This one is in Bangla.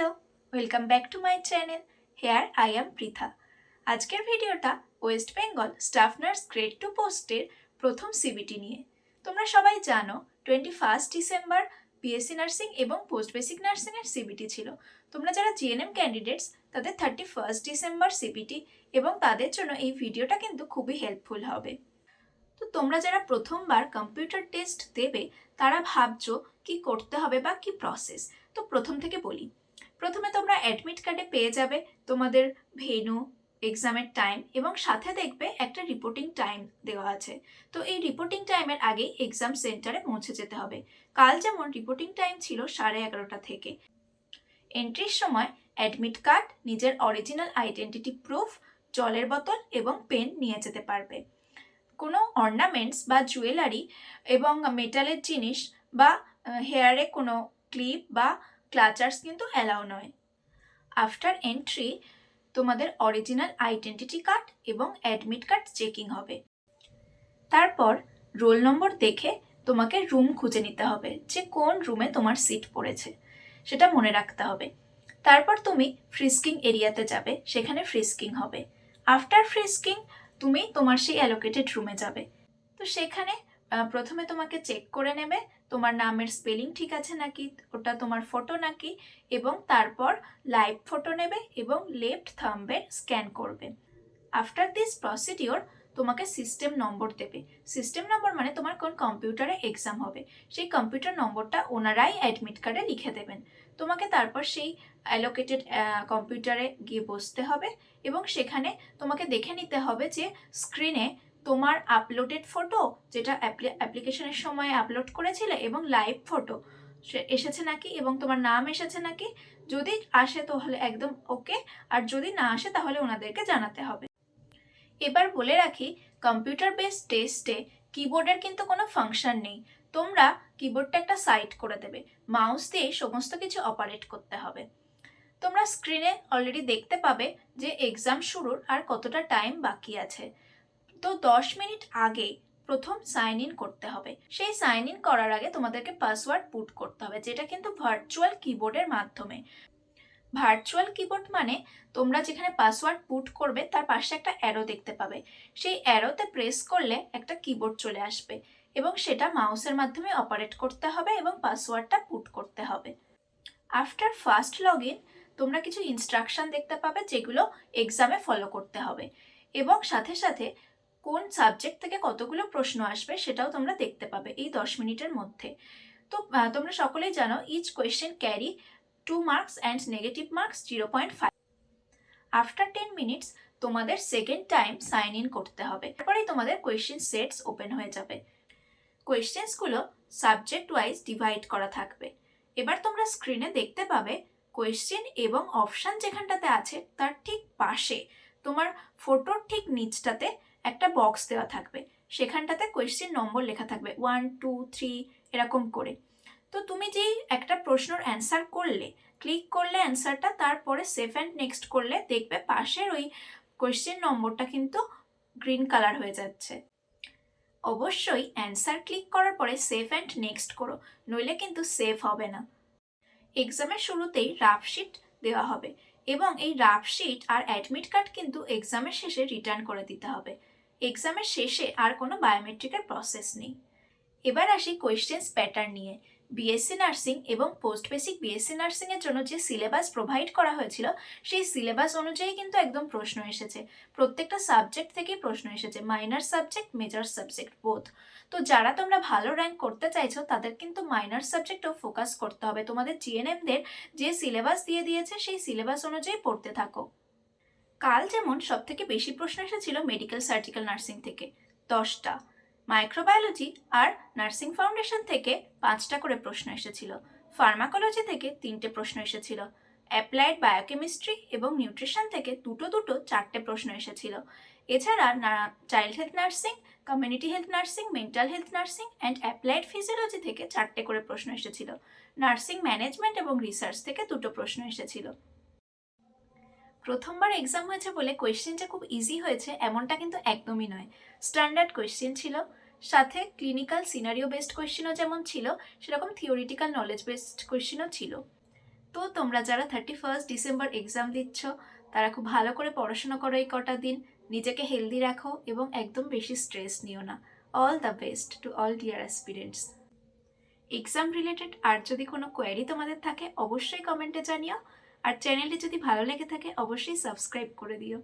Hello, welcome back to my channel, here I am Pritha. আজকের ভিডিওটা West Bengal staff nurse grade two পোস্টের প্রথম সিবিটি নিয়ে। তোমরা সবাই জানো twenty first December BSc nursing এবং পোস্ট বেসিক নার্সিংয়ের সিবিটি ছিল। তোমরা যারা জিএনএম ক্যান্ডিডেটস তাদের থার্টি ফার্স্ট ডিসেম্বর সিবিটি এবং তাদের জন্য এই ভিডিওটা কিন্তু খুবই হেল্পফুল হবে। তো তোমরা যারা প্রথমবার কম্পিউটার টেস্ট দেবে, তারা ভাবছ কি করতে হবে বা কি প্রসেস তো প্রথম থেকে বলি প্রথমে তোমরা অ্যাডমিট কার্ডে পেয়ে যাবে তোমাদের ভেনু এক্সামের টাইম এবং সাথে দেখবে একটা রিপোর্টিং টাইম দেওয়া আছে। তো এই রিপোর্টিং টাইমের আগেই এক্সাম সেন্টারে পৌঁছে যেতে হবে। কাল যেমন রিপোর্টিং টাইম ছিল সাড়ে এগারোটা থেকে। এন্ট্রির সময় অ্যাডমিট কার্ড নিজের অরিজিনাল আইডেন্টিটি প্রুফ জলের বোতল এবং পেন নিয়ে যেতে পারবে। কোনো অর্নামেন্টস বা জুয়েলারি এবং মেটালের জিনিস বা হেয়ারে কোনো ক্লিপ বা ক্লাচার্স কিন্তু অ্যালাউ নয়। আফটার এন্ট্রি তোমাদের অরিজিনাল আইডেন্টিটি কার্ড এবং অ্যাডমিট কার্ড চেকিং হবে। তারপর রোল নম্বর দেখে তোমাকে রুম খুঁজে নিতে হবে যে কোন রুমে তোমার সিট পড়েছে। সেটা মনে রাখতে হবে। তারপর তুমি ফ্রিস্কিং এরিয়াতে যাবে, সেখানে ফ্রিস্কিং হবে। আফটার ফ্রিস্কিং তুমি তোমার সেই অ্যালোকেটেড রুমে যাবে। তো সেখানে প্রথমে তোমাকে চেক করে নেবে তোমার নামের স্পেলিং ঠিক আছে নাকি, ওটা তোমার ফটো নাকি, এবং তারপর লাইভ ফটো নেবে এবং লেফট থাম্বের স্ক্যান করবে। আফটার দিস প্রসিডিওর তোমাকে সিস্টেম নম্বর দেবে। সিস্টেম নম্বর মানে তোমার কোন কম্পিউটারে এক্সাম হবে। সেই কম্পিউটার নম্বরটা ওনারাই অ্যাডমিট কার্ডে লিখে দেবেন। তোমাকে তারপর সেই অ্যালোকেটেড কম্পিউটারে গিয়ে বসতে হবে এবং সেখানে তোমাকে দেখে নিতে হবে যে স্ক্রিনে তোমার আপলোডেড ফটো যেটা অ্যাপ্লিকেশনের সময় আপলোড করেছিলে, এবং লাইভ ফটো এসেছে নাকি এবং তোমার নাম এসেছে নাকি? যদি আসে তাহলে একদম ওকে আর যদি না আসে তাহলে ওনাদেরকে জানাতে হবে। এবার বলে রাখি কম্পিউটার বেস টেস্টে কিবোর্ডের কিন্তু কোনো ফাংশন নেই। তোমরা কিবোর্ডটা একটা সাইড করে দেবে মাউস দিয়ে সমস্ত কিছু অপারেট করতে হবে। তোমরা স্ক্রিনে অলরেডি দেখতে পাবে যে এক্সাম শুরুর আর কতটা টাইম বাকি আছে। তো দশ মিনিট আগে প্রথম সাইন ইন করতে হবে। সেই সাইন ইন করার আগে তোমাদেরকে পাসওয়ার্ড পুট করতে হবে, যেটা কিন্তু ভার্চুয়াল কিবোর্ডের মাধ্যমে। ভার্চুয়াল কিবোর্ড মানে তোমরা যেখানে পাসওয়ার্ড পুট করবে, তার পাশে একটা অ্যারো দেখতে পাবে। সেই অ্যারোতে প্রেস করলে একটা কিবোর্ড চলে আসবে এবং সেটা মাউসের মাধ্যমে অপারেট করতে হবে এবং পাসওয়ার্ডটা পুট করতে হবে। আফটার ফার্স্ট লগ ইন তোমরা কিছু ইনস্ট্রাকশন দেখতে পাবে, যেগুলো এক্সামে ফলো করতে হবে। এবং সাথে সাথে কোন সাবজেক্ট থেকে কতগুলো প্রশ্ন আসবে সেটাও তোমরা দেখতে পাবে এই দশ মিনিটের মধ্যে। তো তোমরা সকলেই জানো each question carry two marks and negative marks zero point five after ten minutes তোমাদের সেকেন্ড টাইম সাইন ইন করতে হবে। তারপরেই তোমাদের কোয়েশ্চেন সেটস ওপেন হয়ে যাবে। কোয়েশ্চেন্সগুলো সাবজেক্ট ওয়াইজ ডিভাইড করা থাকবে। এবার তোমরা স্ক্রিনে দেখতে পাবে কোয়েশ্চেন এবং অপশান যেখানটাতে আছে, তার ঠিক পাশে তোমার ফটোর ঠিক নিচটাতে একটা বক্স দেওয়া থাকবে। সেখানটাতে কোয়েশ্চেন নম্বর লেখা থাকবে। ওয়ান টু থ্রি এরকম করে। তো তুমি যেই একটা প্রশ্নর অ্যান্সার করলে ক্লিক করলে অ্যান্সারটা তারপরে সেভ অ্যান্ড নেক্সট করলে দেখবে পাশের ওই কোয়েশ্চেন নম্বরটা কিন্তু গ্রিন কালার হয়ে যাচ্ছে। অবশ্যই অ্যান্সার ক্লিক করার পরে সেভ অ্যান্ড নেক্সট করো, নইলে কিন্তু সেভ হবে না। এক্সামের শুরুতেই রাফশিট দেওয়া হবে এবং এই রাফশিট আর অ্যাডমিট কার্ড কিন্তু এক্সামের শেষে রিটার্ন করে দিতে হবে। এক্সামের শেষে আর কোনো বায়োমেট্রিকের প্রসেস নেই। এবার আসি কোয়েশ্চেন্স প্যাটার্ন নিয়ে। বিএসসি নার্সিং এবং পোস্ট বেসিক বিএসসি নার্সিংয়ের জন্য যে সিলেবাস প্রোভাইড করা হয়েছিল, সেই সিলেবাস অনুযায়ী কিন্তু একদম প্রশ্ন এসেছে। প্রত্যেকটা সাবজেক্ট থেকেই প্রশ্ন এসেছে minor subject major subject both তো যারা তোমরা ভালো র্যাঙ্ক করতে চাইছো, তাদের কিন্তু মাইনার সাবজেক্টও ফোকাস করতে হবে। তোমাদের জিএনএমদের যে সিলেবাস দিয়ে দিয়েছে, সেই সিলেবাস অনুযায়ী পড়তে থাকো। কাল যেমন সব থেকে বেশি প্রশ্ন এসেছিল মেডিকেল সার্জিক্যাল নার্সিং থেকে। দশটা। মাইক্রোবায়োলজি আর নার্সিং ফাউন্ডেশন থেকে পাঁচটা করে প্রশ্ন এসেছিল। ফার্মাকোলজি থেকে তিনটে প্রশ্ন এসেছিল। অ্যাপ্লাইড বায়োকেমিস্ট্রি এবং নিউট্রিশন থেকে দুটো দুটো চারটে প্রশ্ন এসেছিল। এছাড়া child health nursing community health nursing mental health nursing and applied physiology থেকে চারটে করে প্রশ্ন এসেছিল। নার্সিং ম্যানেজমেন্ট এবং রিসার্চ থেকে দুটো প্রশ্ন এসেছিল। প্রথমবার এক্সাম হয়েছে বলে কোয়েশ্চেন যে খুব ইজি হয়েছে, এমনটা কিন্তু একদমই নয়। স্ট্যান্ডার্ড কোয়েশ্চেন ছিল, সাথে ক্লিনিক্যাল সিনারিও বেসড কোয়েশ্চেনও যেমন ছিল, সেরকম থিওরিটিক্যাল নলেজ বেসড কোয়েশ্চেনও ছিল। তো তোমরা যারা থার্টি ফার্স্ট ডিসেম্বর এক্সাম দিচ্ছ, তারা খুব ভালো করে পড়াশোনা করো এই কটা দিন, নিজেকে হেলদি রাখো এবং একদম বেশি স্ট্রেস নিও না। All the best to all dear aspirants exam related আর যদি কোনো কোয়ারি তোমাদের থাকে, অবশ্যই কমেন্টে জানিও। আর চ্যানেলটি যদি ভালো লেগে থাকে অবশ্যই সাবস্ক্রাইব করে দিও।